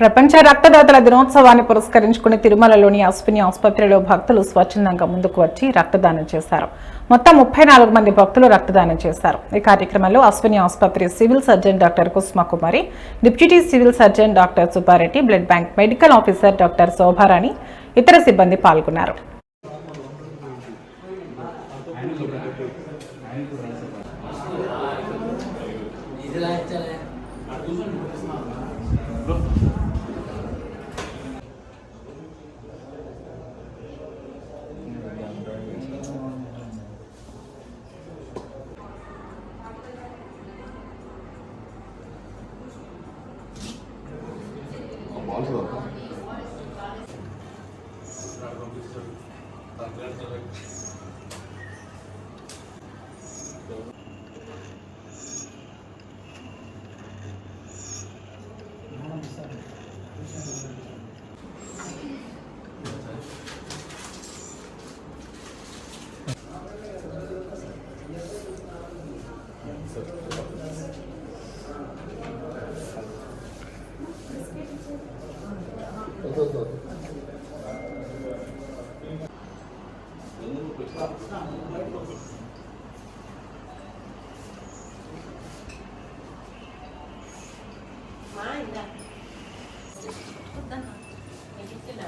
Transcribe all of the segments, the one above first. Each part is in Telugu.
ప్రపంచ రక్తదాతల దినోత్సవాన్ని పురస్కరించుకుని తిరుమలలోని అశ్విని ఆసుపత్రిలో భక్తులు స్వచ్ఛందంగా ముందుకు వచ్చి రక్తదానం చేశారు. మొత్తం ముప్పై నాలుగు మంది భక్తులు రక్తదానం చేశారు. ఈ కార్యక్రమంలో అశ్విని ఆసుపత్రి civil surgeon doctor Kusumakumari deputy civil surgeon doctor Subbareddy blood bank medical officer doctor Shobharani ఇతర సిబ్బంది పాల్గొన్నారు. Also Thank you.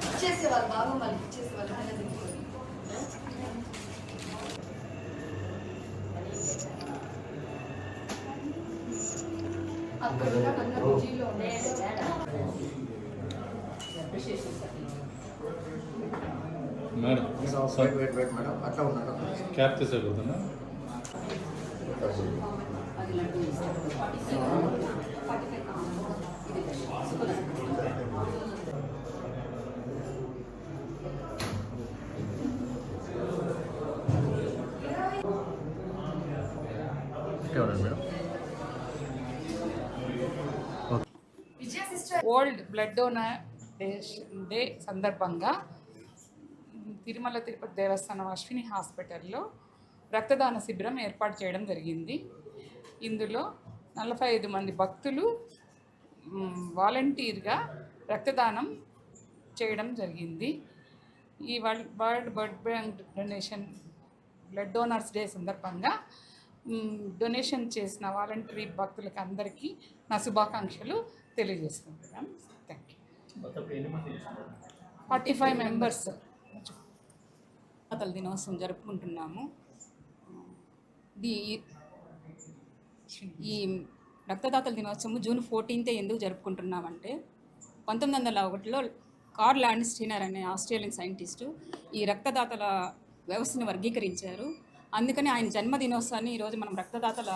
ఇచ్చేసేవాళ్ళు బాబు మళ్ళీ ఇచ్చేసేవాళ్ళు అక్కడ కూడా కన్నా బిజీలో madam. Wait wait wait madam అట్లా ఉన్నాడు క్యాప్ తీసేపోతున్నా వరల్డ్ బ్లడ్ డోనర్ డే సందర్భంగా తిరుమల తిరుపతి దేవస్థానం అశ్విని హాస్పిటల్లో రక్తదాన శిబిరం ఏర్పాటు చేయడం జరిగింది. ఇందులో నలభై ఐదు మంది భక్తులు వాలంటీర్గా రక్తదానం చేయడం జరిగింది. ఈ world world blood bank donation blood donors day సందర్భంగా డొనేషన్ చేసిన వాలంటరీ భక్తులకి అందరికీ నా శుభాకాంక్షలు తెలియజేసుకుంటున్నాను thank you forty five members. రక్తదాతల దినోత్సవం జరుపుకుంటున్నాము. ఇది ఈ రక్తదాతల దినోత్సవం జూన్ ఫోర్టీన్తే ఎందుకు జరుపుకుంటున్నామంటే పంతొమ్మిది వందల ఒకటిలో కార్ల్ ల్యాండ్ స్టీనర్ అనే ఆస్ట్రేలియన్ సైంటిస్టు ఈ రక్తదాతల వ్యవస్థను వర్గీకరించారు. అందుకని ఆయన జన్మదినోత్సవాన్ని ఈరోజు మనం రక్తదాతల